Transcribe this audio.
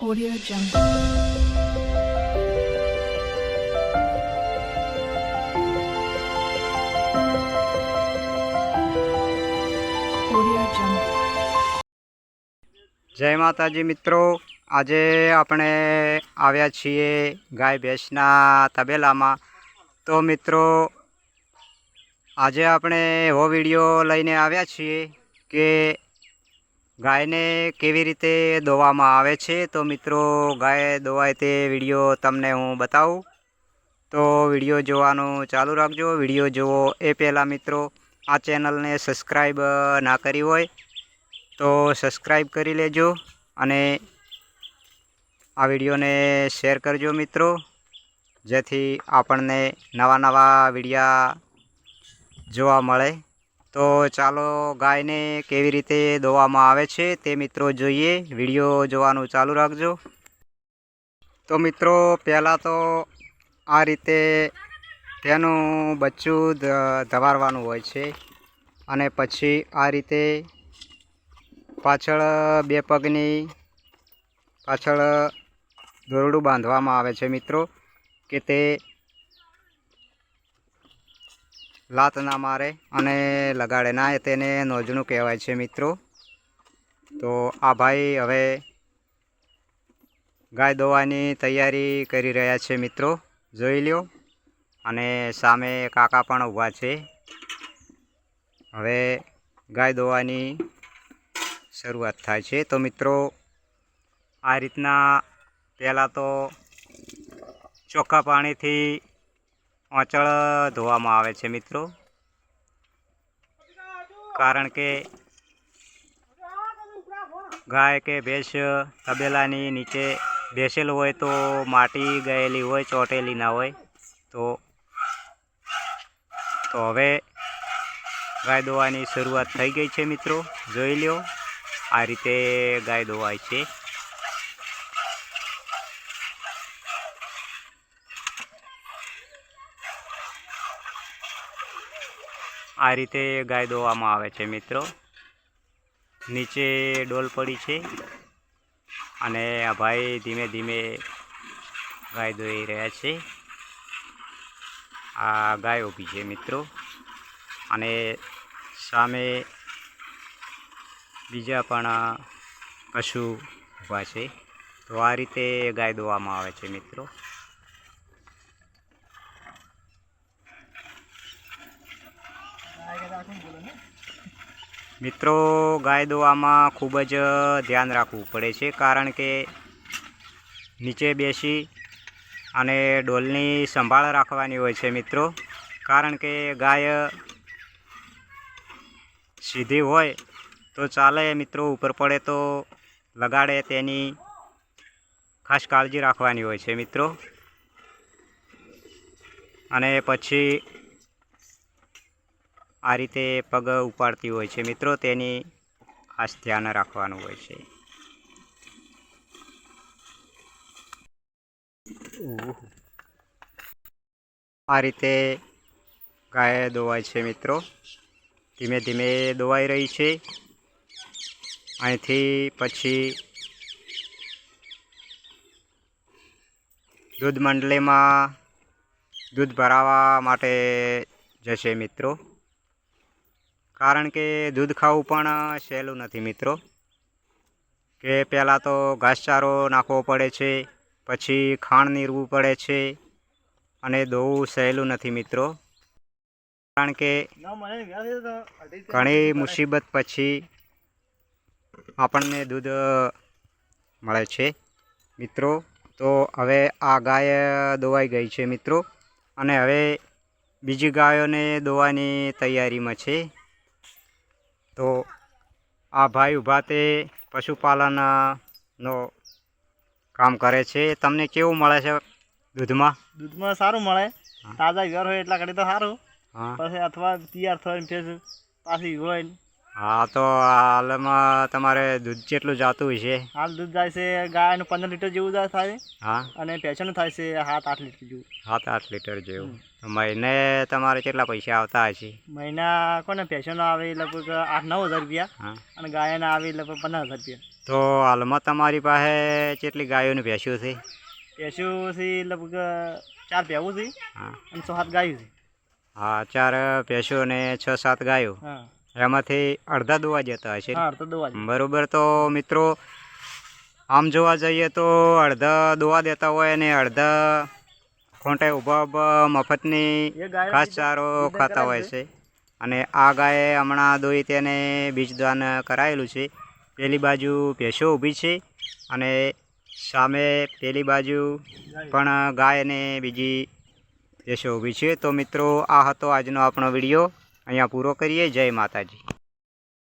Audio Jungle. જય માતાજી મિત્રો. આજે આપણે આવ્યા છીએ ગાય ભેંસના તબેલામાં. તો મિત્રો, આજે આપણે એવો વીડિયો લઈને આવ્યા છીએ કે ગાયને કેવી રીતે દોવામાં આવે છે? તો મિત્રો, ગાય દોવાય તે વીડિયો તમને હું બતાવું. તો વીડિયો જોવાનું ચાલુ રાખજો. વીડિયો જુઓ એ પહેલાં મિત્રો, આ ચેનલને સબસ્ક્રાઈબ ના કરી હોય, તો સબસ્ક્રાઈબ કરી લેજો અને આ વિડીયોને શેર કરજો મિત્રો. જેથી આપણને નવા નવા વિડીયા જોવા મળે. તો ચાલો ગાયને કેવી રીતે દોવામાં આવે છે તે મિત્રો જોઈએ. વીડિયો જોવાનું ચાલુ રાખજો. તો મિત્રો, પહેલાં તો આ રીતે તેનું બચ્ચું ધવારવાનું હોય છે અને પછી આ રીતે પાછળ બે પગની પાછળ દોરડું બાંધવામાં આવે છે મિત્રો, કે તે લાત ના મારે અને લગાડે ના તેને નોજણું કહેવાય છે મિત્રો. તો આ ભાઈ હવે ગાય દોવાની તૈયારી કરી રહ્યા છે મિત્રો. જોઈ લ્યો. અને સામે કાકા પણ ઊભા છે. હવે ગાય દોવાની શરૂઆત થાય છે. તો મિત્રો, આ રીતના પહેલાં તો ચોખ્ખા પાણીથી આંચળ ધોવામાં આવે છે મિત્રો. કારણ કે ગાય કે ભેંસ તબેલાની નીચે બેસેલું હોય તો માટી ગયેલી હોય, ચોટેલી ના હોય. તો તો હવે ગાય દોવાની શરૂઆત થઈ ગઈ છે મિત્રો. જોઈ લ્યો, આ રીતે ગાય દોવાય છે. આ રીતે ગાય દોવામાં આવે છે મિત્રો. નીચે ડોલ પડી છે અને આ ભાઈ ધીમે ધીમે ગાય દોઈ રહ્યા છે. આ ગાય ઊભી છે મિત્રો. અને સામે બીજા પણ પશુ ઊભા છે. તો આ રીતે ગાય દોવામાં આવે છે મિત્રો. મિત્રો ગાય દોવામાં ખૂબ જ ધ્યાન રાખવું પડે છે, કારણ કે નીચે બેસી અને ડોલની સંભાળ રાખવાની હોય છે મિત્રો. કારણ કે ગાય સીધી હોય તો ચાલે, મિત્રો, ઉપર પડે તો લગાડે તેની ખાસ કાળજી રાખવાની હોય છે મિત્રો. અને પછી આ રીતે પગ ઉપાડતી હોય છે. મિત્રો, તેની ખાસ ધ્યાન રાખવાનું હોય છે. આ રીતે ગાય દોવાય છે મિત્રો. ધીમે ધીમે દોવાઈ રહી છે. અહીંથી પછી દૂધ મંડળીમાં દૂધ ભરાવા માટે જશે મિત્રો. કારણ કે દૂધ ખાવું પણ સહેલું નથી મિત્રો. કે પહેલાં તો ઘાસચારો નાખવો પડે છે, પછી ખાણ નીરવું પડે છે, અને દોવું સહેલું નથી મિત્રો. કારણ કે ઘણી મુસીબત પછી આપણને દૂધ મળે છે. મિત્રો, તો હવે આ ગાય દોવાઈ ગઈ છે મિત્રો. અને હવે બીજી ગાયોને દોવાની તૈયારીમાં છે. તો આ ભાઈ ઊભા તે પશુપાલનનો કામ કરે છે. તમને કેવું મળે છે દૂધમાં? દૂધમાં સારું મળે. તાજા ઘર હોય એટલા ઘડી તો સારું. પછી અથવા તૈયાર થઈને ફેર પાછી હોય હા તો હાલમાં તમારે દૂધ કેટલું જાતું હશે હાલ દૂધ જાય છે ગાયનું પંદર લીટર જેવું જાય થાય હા. અને પેશન થાય છે સાત આઠ લીટર જેવું. સાત આઠ લીટર જેવું. મહિને તમારે કેટલા પૈસા આવતા હશે? મહિના કોને પેશન આવે લગભગ આઠ નવ હજાર રૂપિયા. અને ગાયના આવે લગભગ પંદર હજાર રૂપિયા. તો હાલમાં તમારી પાસે કેટલી ગાયોની ભેંસ્યું છે? ભેંસો છે લગભગ ચાર ભેવું છે અને છ સાત ગાયું છે. હા ચાર ભેંસો અને છ સાત ગાયો. હા. એમાંથી અડધા દોવા જતા હશે. હા અડધો દવા બરોબર તો મિત્રો આમ જોવા જઈએ તો અડધા દોવા દેતા હોય અને અડધા ખોંટે ઊભા ઊભા મફતની ઘાસ ચારો ખાતા હોય છે. અને આ ગાયે હમણાં દોઈ તેને બીજદાન કરાયેલું છે. પેલી બાજુ ભેંસો ઊભી છે અને સામે પેલી બાજુ પણ ગાય અને બીજી ભેંસો ઊભી છે. તો મિત્રો આ હતો આજનો આપણો વીડિયો. અહીંયા પૂરો કરીએ. જય માતાજી.